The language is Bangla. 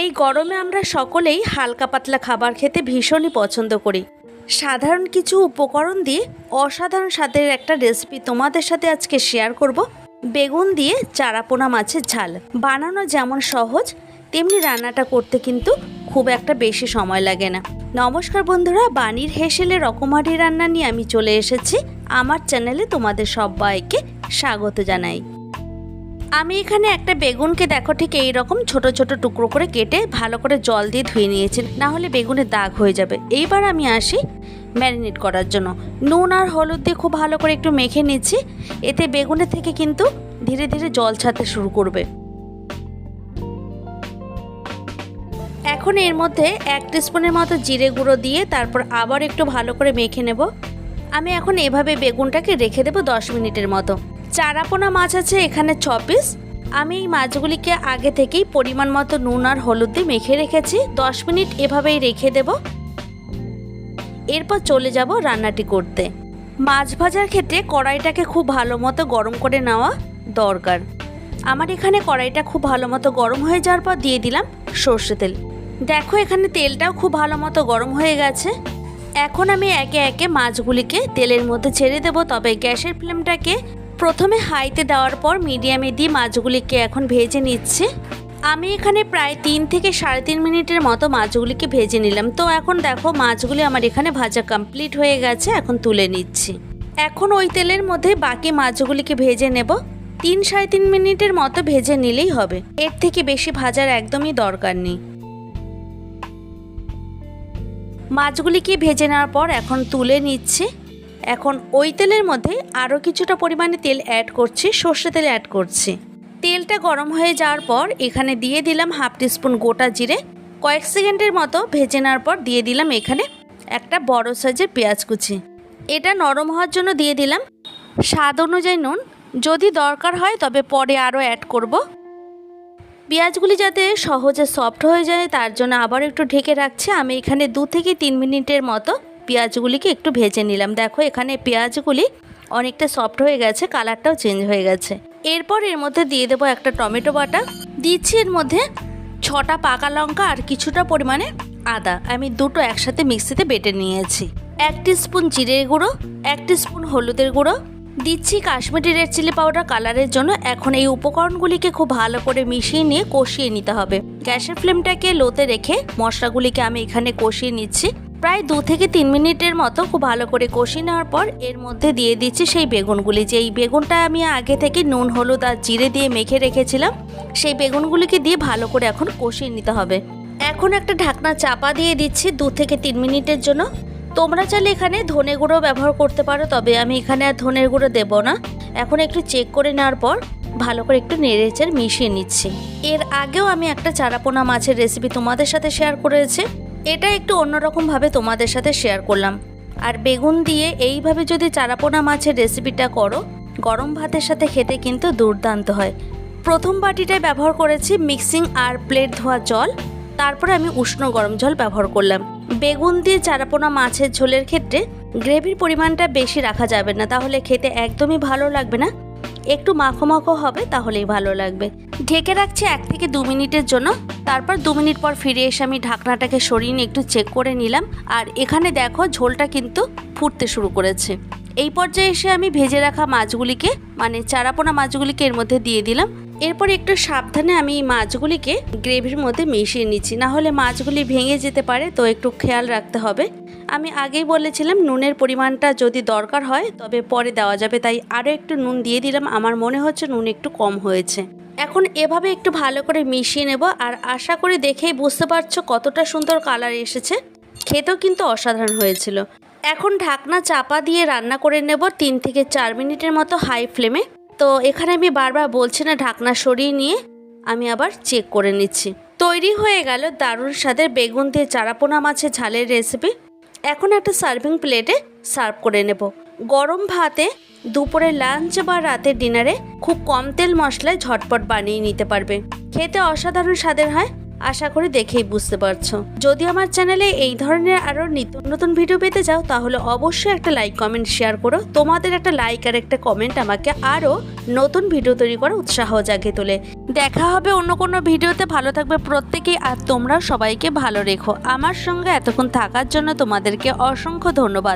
এই গরমে আমরা সকলেই হালকা পাতলা খাবার খেতে ভীষণই পছন্দ করি। সাধারণ কিছু উপকরণ দিয়ে অসাধারণ স্বাদের একটা রেসিপি তোমাদের সাথে আজকে শেয়ার করব। বেগুন দিয়ে চারাপোনা মাছের ঝাল। বানানো যেমন সহজ, তেমনি রান্নাটা করতে কিন্তু খুব একটা বেশি সময় লাগে না। নমস্কার বন্ধুরা বাণীর হেসেলে রকমারি রান্না নিয়ে আমি চলে এসেছি। আমার চ্যানেলে তোমাদের সবাইকে স্বাগত জানাই। আমি এখানে একটা বেগুনকে দেখো ঠিক এই রকম ছোট ছোট টুকরো করে কেটে ভালো করে জল দিয়ে ধুয়ে নিয়েছি, না হলে বেগুনের দাগ হয়ে যাবে। এইবার আমি আসি ম্যারিনেট করার জন্য। নুন আর হলুদ দিয়ে খুব ভালো করে একটু মেখে নিচ্ছি, এতে বেগুনের থেকে কিন্তু ধীরে ধীরে জল ছাড়তে শুরু করবে। এখন এর মধ্যে এক স্পুনের মতো জিরে গুঁড়ো দিয়ে তারপর আবার একটু ভালো করে মেখে নেব। আমি এখন এভাবে বেগুনটাকে রেখে দেবো দশ মিনিটের মতো। চারাপোনা মাছ আছে, এখানে ছ পিস আমি এই মাছগুলিকে আগে থেকেই পরিমাণ মতো নুন আর হলুদ দিয়ে মেখে রেখেছি। দশ মিনিট এভাবেই রেখে দেব। এরপর চলে যাব রান্নাটি করতে। মাছ ভাজার ক্ষেত্রে কড়াইটাকে খুব ভালো মতো গরম করে নেওয়া দরকার। আমার এখানে কড়াইটা খুব ভালো মতো গরম হয়ে যাওয়ার পর দিয়ে দিলাম সর্ষে তেল। দেখো, এখানে তেলটাও খুব ভালো মতো গরম হয়ে গেছে। এখন আমি একে একে মাছগুলিকে তেলের মধ্যে ছেড়ে দেব। তবে গ্যাসের ফ্লেমটাকে প্রথমে হাইতে দেওয়ার পর মিডিয়ামে দিয়ে মাছগুলিকে এখন ভেজে নিচ্ছে। আমি এখানে প্রায় তিন থেকে সাড়ে তিন মিনিটের মতো মাছগুলিকে ভেজে নিলাম। তো এখন দেখো, মাছগুলি আমার এখানে ভাজা কমপ্লিট হয়ে গেছে, এখন তুলে নিচ্ছি। এখন ওই তেলের মধ্যে বাকি মাছগুলিকে ভেজে নেব। তিন সাড়ে তিন মিনিটের মতো ভেজে নিলেই হবে। এর থেকে বেশি ভাজার একদমই দরকার নেই। মাছগুলিকে ভেজে নেওয়ার পর এখন তুলে নিচ্ছি। এখন ওই তেলের মধ্যে আরও কিছুটা পরিমাণে তেল অ্যাড করছি, সর্ষে তেল অ্যাড করছি। তেলটা গরম হয়ে যাওয়ার পর এখানে দিয়ে দিলাম হাফ টিস্পুন গোটা জিরে। কয়েক সেকেন্ডের মতো ভেজে নেওয়ার পর দিয়ে দিলাম এখানে একটা বড় সাইজের পেঁয়াজ কুচি। এটা নরম হওয়ার জন্য দিয়ে দিলাম স্বাদ অনুযায়ী নুন। যদি দরকার হয় তবে পরে আরও অ্যাড করব। পেঁয়াজগুলি যাতে সহজে সফট হয়ে যায় তার জন্য আবার একটু ঢেকে রাখছি। আমি এখানে দু থেকে তিন মিনিটের মতো পেঁয়াজগুলিকে একটু ভেজে নিলাম। দেখো, এখানে পেঁয়াজগুলি অনেকটা সফট হয়ে গেছে কালারটাও চেঞ্জ হয়ে গেছে। এরপর এর মধ্যে দিয়ে দেবো একটা টমেটো বাটা। দিচ্ছি এর মধ্যে ছটা পাকা লঙ্কা আর কিছুটা পরিমাণে আদা। আমি দুটো একসাথে মিক্সিতে বেটে নিয়েছি। এক স্পুন জিরের গুঁড়ো, এক স্পুন হলুদের গুঁড়ো। দিচ্ছি কাশ্মীরি রেড চিলি পাউডার কালারের জন্য। এখন এই উপকরণগুলিকে খুব ভালো করে মিশিয়ে নিয়ে কষিয়ে নিতে হবে। গ্যাসের ফ্লেমটাকে লোতে রেখে মশলাগুলিকে আমি এখানে কষিয়ে নিচ্ছি। প্রায় দু থেকে তিন মিনিটের মতো খুব ভালো করে কষিয়ে নেওয়ার পর এর মধ্যে দিয়ে দিচ্ছি সেই বেগুনগুলি। যে এই বেগুনটা আমি আগে থেকে নুন, হলুদ আর জিরে দিয়ে মেখে রেখেছিলাম, সেই বেগুনগুলিকে দিয়ে ভালো করে এখন কষিয়ে নিতে হবে। এখন একটা ঢাকনা চাপা দিয়ে দিচ্ছি দু থেকে তিন মিনিটের জন্য। তোমরা চাইলে এখানে ধনে গুঁড়ো ব্যবহার করতে পারো, তবে আমি এখানে আর ধনের গুঁড়ো দেবো না। এখন একটু চেক করে নেওয়ার পর ভালো করে একটু নেড়েচের মিশিয়ে নিচ্ছি। এর আগেও আমি একটা চারাপোনা মাছের রেসিপি তোমাদের সাথে শেয়ার করেছি। এটা একটু অন্যরকমভাবে তোমাদের সাথে শেয়ার করলাম। আর বেগুন দিয়ে এইভাবে যদি চারাপোনা মাছের রেসিপিটা করো, গরম ভাতের সাথে খেতে কিন্তু দুর্দান্ত হয়। প্রথম বাটিটায় ব্যবহার করেছি মিক্সিং আর প্লেট ধোয়া জল, তারপরে আমি উষ্ণ গরম জল ব্যবহার করলাম। বেগুন দিয়ে চারাপোনা মাছের ঝোলের ক্ষেত্রে গ্রেভির পরিমাণটা বেশি রাখা যাবে না, তাহলে খেতে একদমই ভালো লাগবে না। একটু মাখো মাখো হবে, তাহলেই ভালো লাগবে। ঢেকে রাখছি এক থেকে দু মিনিটের জন্য। তারপর দু মিনিট পর ফিরে এসে আমি ঢাকনাটাকে সরিয়ে একটু চেক করে নিলাম। আর এখানে দেখো, ঝোলটা কিন্তু ফুটতে শুরু করেছে। এই পর্যায়ে এসে আমি ভেজে রাখা মাছগুলিকে মানে চারাপোনা মাছগুলিকে এর মধ্যে দিয়ে দিলাম। এরপর একটু সাবধানে আমি এই মাছগুলিকে গ্রেভির মধ্যে মিশিয়ে নিচ্ছি। না হলে মাছগুলি ভেঙে যেতে পারে, তো একটু খেয়াল রাখতে হবে। আমি আগেই বলেছিলাম, নুনের পরিমাণটা যদি দরকার হয়, তবে পরে দেওয়া যাবে। তাই আরও একটু নুন দিয়ে দিলাম। আমার মনে হচ্ছে নুন একটু কম হয়েছে। এখন এভাবে একটু ভালো করে মিশিয়ে নেব। আর আশা করি দেখেই বুঝতে পারছ কতটা সুন্দর কালার এসেছে। খেতেও কিন্তু অসাধারণ হয়েছিল। এখন ঢাকনা চাপা দিয়ে রান্না করে নেব তিন থেকে চার মিনিটের মতো হাই ফ্লেমে। তো এখানে আমি বারবার বলছি না ঢাকনা সরিয়ে নিয়ে, আমি আবার চেক করে নিচ্ছি। তৈরি হয়ে গেল দারুণ স্বাদের বেগুন দিয়ে চারাপোনা মাছের ঝালের রেসিপি এখন একটা সার্ভিং প্লেটে সার্ভ করে নেব। গরম ভাতে দুপুরে লাঞ্চ বা রাতের ডিনারে খুব কম তেল মশলায় ঝটপট বানিয়ে নিতে পারবে। খেতে অসাধারণ স্বাদের হয়। আশা করি দেখেই বুঝতে পারছ। যদি আমার চ্যানেলে এই ধরনের আরও নিত্য নতুন ভিডিও পেতে চাও, তাহলে অবশ্যই একটা লাইক কমেন্ট শেয়ার করো। তোমাদের একটা লাইক আর একটা কমেন্ট আমাকে আরও নতুন ভিডিও তৈরি করার উৎসাহ জাগিয়ে তোলে। দেখা হবে অন্য কোনো ভিডিওতে ভালো থাকবে প্রত্যেকেই আর তোমরা সবাইকে ভালো রেখো। আমার সঙ্গে এতক্ষণ থাকার জন্য তোমাদেরকে অসংখ্য ধন্যবাদ।